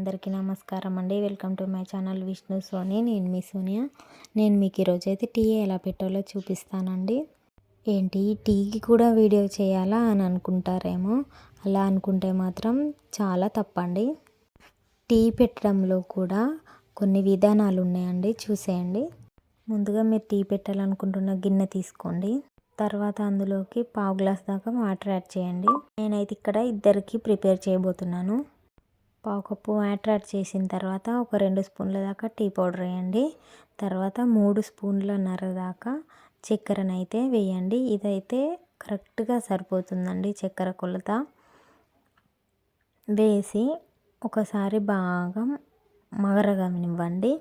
అందరికీ నమస్కారం అండి. Welcome to my channel Vishnu Soni. నేను మీ సోనియా. నేను మీకు ఈరోజు అయితే టీ ఎలా పెట్టాలో చూపిస్తానండి. ఏంటి? టీకి కూడా వీడియో చేయాలా అని అనుకుంటారేమో? అలా అనుకుంటే మాత్రం చాలా తప్పండి. టీ పెట్టడంలో కూడా కొన్ని విధానాలు ఉన్నాయండి. చూసేయండి. ముందుగా మీరు టీ పెట్టాలనుకుంటున్న గిన్నె తీసుకోండి. తర్వాత అందులోకి పావు గ్లాస్ దాకా వాటర్ యాడ్ చేయండి. నేనైతే ఇక్కడ ఇద్దరికి ప్రిపేర్ చేయబోతున్నాను. పావు కప్పు వాటర్ యాడ్ చేసిన తర్వాత ఒక రెండు స్పూన్ల దాకా టీ పౌడర్ వేయండి. తర్వాత మూడు స్పూన్ల నర దాకా చక్కెరనైతే వేయండి. ఇదైతే కరెక్ట్గా సరిపోతుందండి చక్కెర కొలత. వేసి ఒకసారి బాగా మగరగనివ్వండి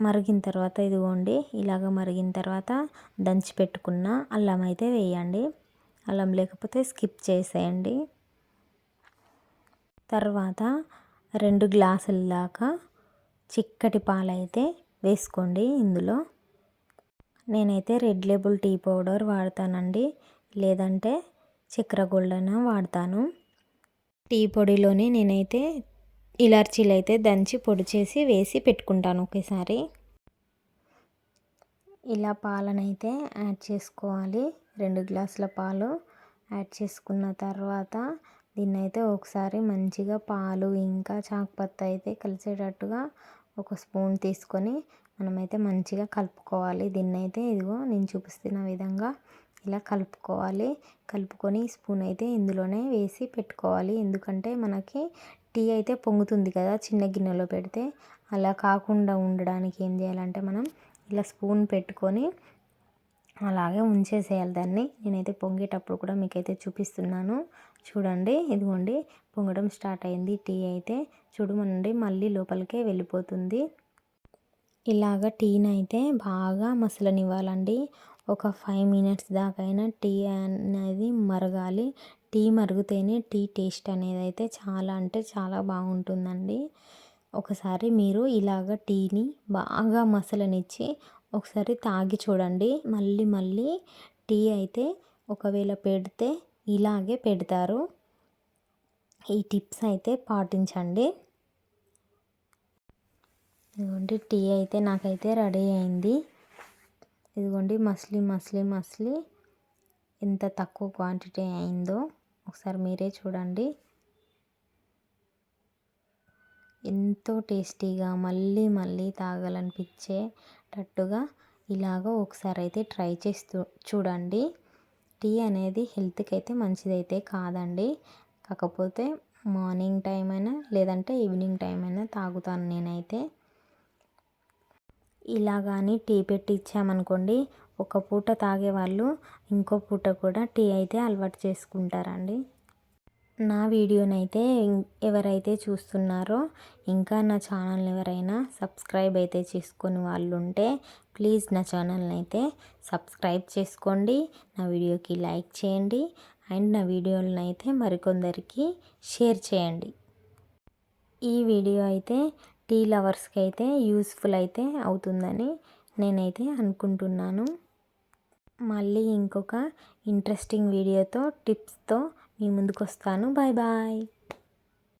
మరిగిన తర్వాత ఇదిగోండి ఇలాగ మరిగిన తర్వాత దంచి పెట్టుకున్న అల్లం అయితే వేయండి. అల్లం లేకపోతే స్కిప్ చేసేయండి. తర్వాత రెండు గ్లాసుల దాకా చిక్కటి పాలైతే వేసుకోండి ఇందులో. నేనైతే రెడ్ లేబుల్ టీ పౌడర్ వాడతానండి లేదంటే చక్కెర గోల్డెన్ వాడతాను. టీ పొడిలోనే నేనైతే ఇలాచీలు అయితే దంచి పొడి చేసి వేసి పెట్టుకుంటాను ఒకేసారి. ఇలా పాలనైతే యాడ్ చేసుకోవాలి. రెండు గ్లాసుల పాలు యాడ్ చేసుకున్న తర్వాత దీన్ని అయితే ఒకసారి మంచిగా పాలు ఇంకా చాకుపత్త అయితే కలిసేటట్టుగా ఒక స్పూన్ తీసుకొని మనమైతే మంచిగా కలుపుకోవాలి. దీన్ని అయితే ఇదిగో నేను చూపిస్తున్న విధంగా ఇలా కలుపుకోవాలి. కలుపుకొని స్పూన్ అయితే ఇందులోనే వేసి పెట్టుకోవాలి. ఎందుకంటే మనకి టీ అయితే పొంగుతుంది కదా చిన్న గిన్నెలో పెడితే. అలా కాకుండా ఉండడానికి ఏం చేయాలంటే మనం ఇలా స్పూన్ పెట్టుకొని అలాగే ఉంచేసేయాలి దాన్ని. నేనైతే పొంగేటప్పుడు కూడా మీకైతే చూపిస్తున్నాను. చూడండి ఇదిగోండి పొంగడం స్టార్ట్ అయింది. టీ అయితే చూడమనండి మళ్ళీ లోపలికే వెళ్ళిపోతుంది. ఇలాగ టీని అయితే బాగా మసలనివ్వాలండి. ఒక ఫైవ్ మినిట్స్ దాకైనా టీ అనేది మరగాలి. టీ మరుగుతేనే టీ టేస్ట్ అనేది అయితే చాలా అంటే చాలా బాగుంటుందండి. ఒకసారి మీరు ఇలాగ టీని బాగా మసలనిచ్చి ఒకసారి తాగి చూడండి. మళ్ళీ మళ్ళీ టీ అయితే ఒకవేళ పెడితే ఇలాగే పెడతారు. ఈ టిప్స్ అయితే పాటించండి. ఇదిగోండి టీ అయితే నాకైతే రెడీ అయింది. ఇదిగోండి మస్లీ మస్లీ మస్లీ. ఎంత తక్కువ క్వాంటిటీ అయిందో ఒకసారి మీరే చూడండి. ఎంతో టేస్టీగా మళ్ళీ మళ్ళీ తాగాలనిపించేటట్టుగా ఇలాగ ఒకసారి అయితే ట్రై చేస్తూ చూడండి. టీ అనేది హెల్త్కి అయితే మంచిదైతే కాదండి. కాకపోతే మార్నింగ్ టైం అయినా లేదంటే ఈవినింగ్ టైం అయినా తాగుతాను నేనైతే. ఇలా కానీ టీ పెట్టి ఇచ్చామనుకోండి ఒక పూట తాగేవాళ్ళు ఇంకో పూట కూడా టీ అయితే అలవాటు చేసుకుంటారండి. నా వీడియోనైతే ఎవరైతే చూస్తున్నారో ఇంకా నా ఛానల్ ఎవరైనా సబ్స్క్రైబ్ అయితే చేసుకొని వాళ్ళు ఉంటే ప్లీజ్ నా ఛానల్ని అయితే సబ్స్క్రైబ్ చేసుకోండి నా వీడియోకి లైక్ చేయండి అండ్ నా వీడియోలను అయితే మరికొందరికి షేర్ చేయండి. ఈ వీడియో అయితే టీ లవర్స్కి అయితే యూస్ఫుల్ అయితే అవుతుందని నేనైతే అనుకుంటున్నాను. మళ్ళీ ఇంకొక ఇంట్రెస్టింగ్ వీడియోతో టిప్స్తో మీ ముందుకు వస్తాను బాయ్ బాయ్.